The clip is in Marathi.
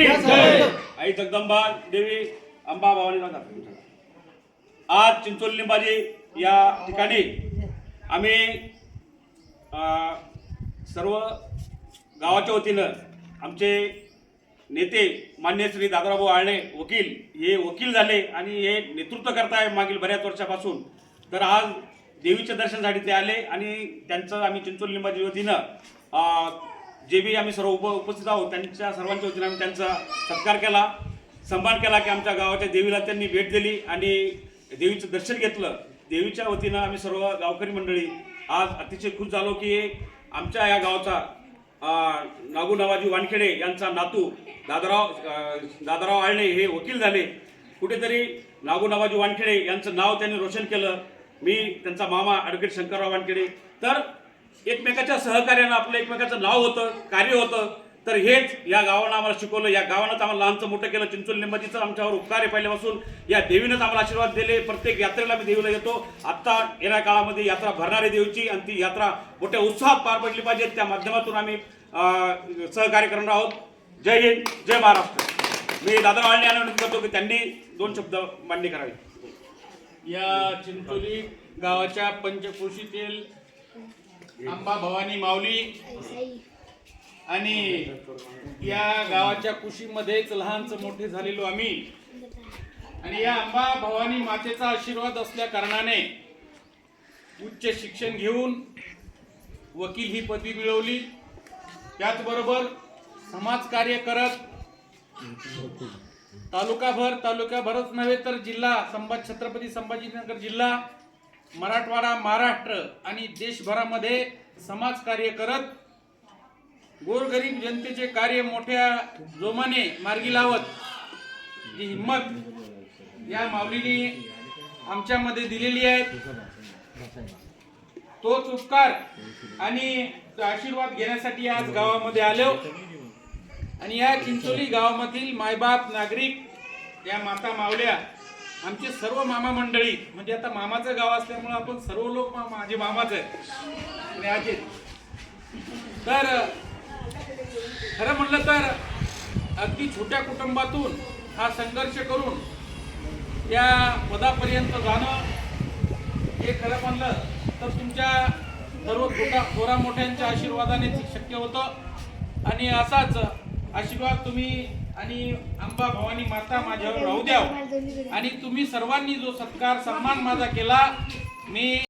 आई जगदंबा देवी अंबा भवानी आज चिंचोली या ठिकाणी आम्ही सर्व गावाच्या वतीनं आमचे नेते मान्य श्री दादराभाऊ आळणे वकील हे वकील झाले आणि हे नेतृत्व करताय मागील बऱ्याच वर्षापासून. तर आज देवीच्या दर्शनासाठी ते आले आणि त्यांचं आम्ही चिंचोली लिंबाजी वतीनं जे बी आम्ही सर्व उप उपस्थित आहोत त्यांच्या सर्वांच्या वतीनं आम्ही त्यांचा सत्कार केला सन्मान केला की आमच्या गावाच्या देवीला त्यांनी भेट दिली आणि देवीचं दर्शन घेतलं. देवीच्या वतीनं आम्ही सर्व गावकरी मंडळी आज अतिशय खुश झालो की आमच्या या गावाचा नागू नवाजी वानखेडे यांचा नातू दादाराव दादाराव आळणे हे वकील झाले. कुठेतरी नागू नवाजी वानखेडे यांचं नाव त्यांनी रोशन केलं. मी त्यांचा मामा ॲडव्होकेट शंकरराव वानखेडे. तर एकमेकाच्या सहकार्यानं आपलं एकमेकाचं नाव होतं कार्य होतं. तर हेच या गावानं आम्हाला शिकवलं. या गावानंच आम्हाला लहानचं मोठं केलं. चिंचोली लिंबाजीचं आमच्यावर उपकार आहे पहिल्यापासून. या देवीनंच आम्हाला आशीर्वाद दिले. प्रत्येक यात्रेला मी देवीला येतो. आत्ता येणाऱ्या काळामध्ये यात्रा भरणारी देवीची आणि ती यात्रा मोठ्या उत्साहात पार पडली पाहिजे. त्या माध्यमातून आम्ही सहकार्य करणार आहोत. जय हिंद जय महाराष्ट्र. मी दादा वाळणे यांना करतो की त्यांनी दोन शब्द मान्य करावे. या चिंचोली गावाच्या पंचक्रोशीतील अंबा भवानी माऊली. आणि या गावाच्या कुशीमध्येच लहानच मोठे झालेलो आम्ही. आणि या अंबा भवानी मातेचा आशीर्वाद असल्या कारणाने उच्च शिक्षण घेऊन वकील ही पदवी मिळवली. त्याचबरोबर समाजकार्य करत तालुकाभर तालुक्याभरच नव्हे तर जिल्हा संभाजी छत्रपती संभाजीनगर जिल्हा मराठवाडा महाराष्ट्र आणि देशभरामध्ये समाजकार्य करत गोरगरीब जनतेचे कार्य मोठ्या जोमाने मार्गी लावत जी हिंमत या माऊलीने आमच्यामध्ये दिलेली आहे. तोच उपकार आणि तो आशीर्वाद घेण्यासाठी आज गावामध्ये आलो. आणि या चिंचोली गावामधील मायबाप नागरिक या माता मावल्या आमचे सर्व मामा मंडळी म्हणजे आता मामाचं गाव असल्यामुळे आपण सर्व लोक मा- माझे मामाच आहेत आणि आजे. तर खरं म्हणलं तर अगदी छोट्या कुटुंबातून हा संघर्ष करून या पदापर्यंत जाणं हे खरं म्हणलं तर तुमच्या सर्व छोट्या थोरा मोठ्यांच्या आशीर्वादाने शक्य होतं. आणि असाच आशीर्वाद तुम्ही आणि अंबा भवानी माता माझ्यावर राहू द्याव. आणि तुम्ही सर्वांनी जो सत्कार सन्मान माझा केला मी